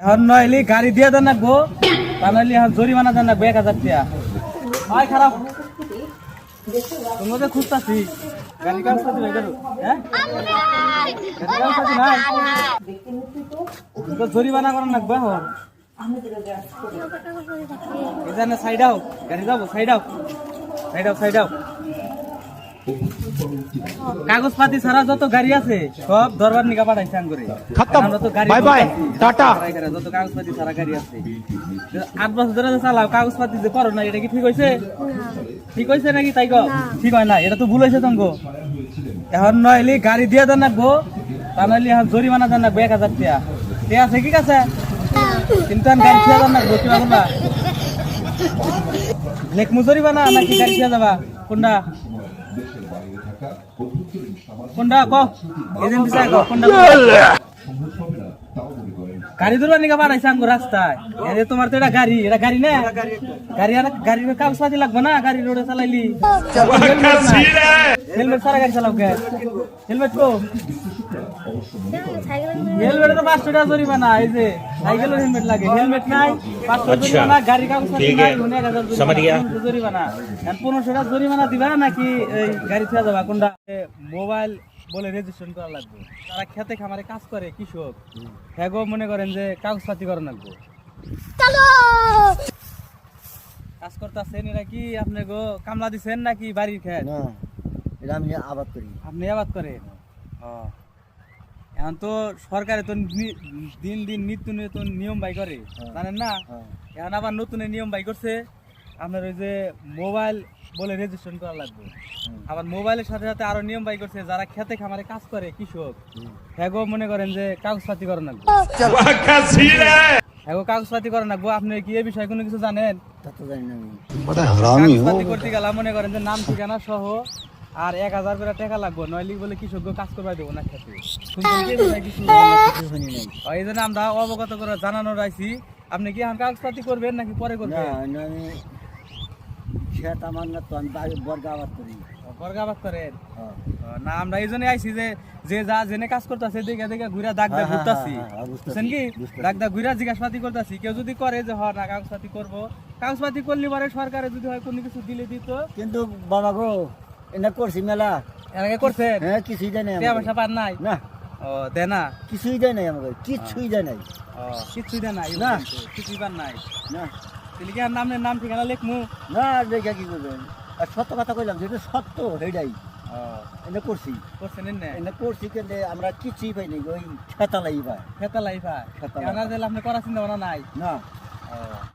এখন নইলে গাড়ি দিয়ে দেন রাখব তা নইলে এখন জরিমানা দেন রাখব এক হাজার টাকা হয় খারাপ। তোমাদের খুঁজতাছি। গাড়ি কাজ করতে ভাই করো হ্যাঁ? গাড়ি কাজ করতে নাই জরিমানা করার রাখব এখন। এখানে সাইড আও গাড়ি যাব সাইড আও সাইড আও সাইড আও কাগজপাতি ছাড়া যত গাড়ি আছে সব দরবার নিকা পাঠাইছে করে খতম। তো bye. করতাছি। টাটা। যত কাগজপাতি ছাড়া গাড়ি আছে। আট বছর ধরে যে চালাও কাগজপাতি যে করো না এটা কি ঠিক হয়েছে ঠিক হয়েছে নাকি তাই কো ঠিক হয় না এটা তো ভুল হয়েছে তঙ্গ। এখন নইলে গাড়ি দিয়ে দেন রাখব তা নইলে এখন জরিমানা দেন রাখব এক হাজার টাকা ঠিক আছে ঠিক আছে? কিন্তু এখন গাড়ি খেয়ে দেন রাখব কিবা করবা? লেখমু জরিমানা নাকি গাড়ি খেয়ে যাবা? কোনটা? কোনটা ক? এজেন্ট দিছে ক কোনটা গাড়ি ধরবা নিকা বাড়াইছে আমগো রাস্তায়। তোমার তো এটা গাড়ি এটা গাড়ি না? গাড়ি আর গাড়ির কাগজপাতি লাগবে না? গাড়ি রোডে চালাইলি। হেলমেট সারা গাড়ি চালাও কে? হেলমেট কো? হেলমেট তো পাঁচশো টাকা জরিমানা এই যে সাইকেলের হেলমেট লাগে। হেলমেট নাই পাঁচশো জরিমানা গাড়ি কাগজপাতি নাই মনে এক হাজার জরিমানা জরিমানা। পনেরোশো টাকা জরিমানা দিবা নাকি এই গাড়ি ছেড়ে যাবা? কোনটা? মোবাইল বলে রেজিস্ট্রেশন করা লাগবে। তারা খেতে খামারে কাজ করে কৃষক। হ্যাঁ গো মনে করেন যে কাগজপাতি করা লাগবে। কাজ করতেছেন এরা কি? আপনি গো কামলা দিছেন নাকি বাড়ির খেত? না এটা আমি আবাদ করি। আপনি আবাদ করেন। এখন তো সরকারে তো দিন দিন নিত্য নতুন নিয়ম বাই করে। হ্যাঁ। জানেন না? হ্যাঁ। এখন আবার নতুন নিয়ম বাই করছে। আপনার ওই যে মোবাইল বলে রেজিস্ট্রেশন করা লাগবে। আবার মোবাইলের সাথে সাথে আরও নিয়ম বাই করছে যারা খেতে খামারে কাজ করে কৃষক। হ্যাঁ মনে করেন যে কাগজপাতি করা লাগবে। হ্যাঁ কাগজপাতি করা লাগবো। আপনি কি এ বিষয়ে কোনো কিছু জানেন? তা তো জানি না আমি। কাগজপাতি করতে গেলাম মনে করেন যে নাম ঠিকানা সহ আর এক হাজার করে টাকা লাগবে। নইলে বলে কৃষক কাজ করবা দেবো না খেতে। এই জন্য আমরা অবগত করে জানানো রাখছি আপনি কি এখন কাগজপাতি করবেন নাকি পরে না করবেন না, আমি খেত আমার না তো আমি বর্গা আবাদ করি। বর্গাবাদ করেন। না আমরা এই জন্য আইছি যে যে যা জেনে কাজ করতেছে দেখে দেখে ঘুরা দাগ দাগ হ্যাঁ, হ্যাঁ, ঘুরতাছি। হ্যাঁ, বুঝছেন কি। দাগ দাগ ঘুরা জিজ্ঞাসাপাতি করতেছি। কেউ যদি করে যে হ না কাগজপাতি করব। কাগজপাতি করলে পরে সরকারে যদি হয় কোনো কিছু দিলে দিত? কিন্তু বাবা গো এটা করছি মেলা। এর আগে করছেন হ্যাঁ কিছুই দেয় আমাকে। পয়সা পান নাই? না। ও দে না? কিছুই দেয় নাই আমাকে কিচ্ছুই দেয় নাই। কিছুই দে নাই? না। কিছুই পান নাই? না। তাহলে কি আর নামের নাম ঠিকানা লেখমু না লেখা কি করবেন আর সত্য কথা কইলাম যেটা সত্য সেটাই এটা করছি করছেন না এনে? করছি কিন্তু আমরা কিছুই পাই নাই ওই খেতালাই পাই খেতা লাইফা খেতা জানা দিলে আপনি করা চিন্তা ভাবনা নাই? না।